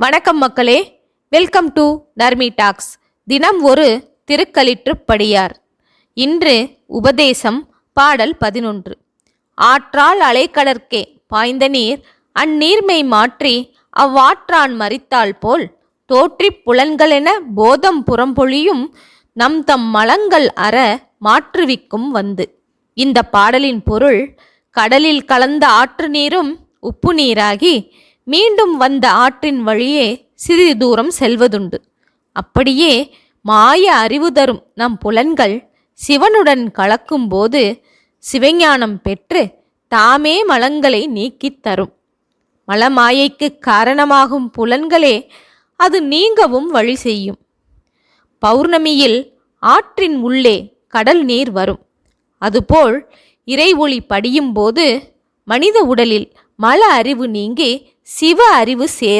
வணக்கம் மக்களே. Welcome to Narmi tax தினம் ஒரு திருக்களிற்றுப்படியார் இன்று உபதேசம் பாடல் பதினொன்று. ஆற்றால் அலைக்கடற்கே பாய்ந்த நீர் அந்நீர்மை மாற்றி அவ்வாற்றான் மறித்தால் போல் தோற்றிப் புலன்களென போதம் புறம்பொழியும் நம் தம் மலங்கள் அற மாற்றுவிக்கும் வந்து. இந்த பாடலின் பொருள் கடலில் கலந்த ஆற்று நீரும் உப்பு நீராகி மீண்டும் வந்த ஆற்றின் வழியே சிறிது தூரம் செல்வதுண்டு. அப்படியே மாய அறிவு தரும் நம் புலன்கள் சிவனுடன் கலக்கும்போது சிவஞானம் பெற்று தாமே மலங்களை நீக்கித் தரும். மலமாயைக்கு காரணமாகும் புலன்களே அது நீங்கவும் வழி செய்யும். பௌர்ணமியில் ஆற்றின் உள்ளே கடல் நீர் வரும். அதுபோல் இறை ஒளி படியும் போது மனித உடலில் மல அறிவு நீங்கி சிவ அறிவு சேர்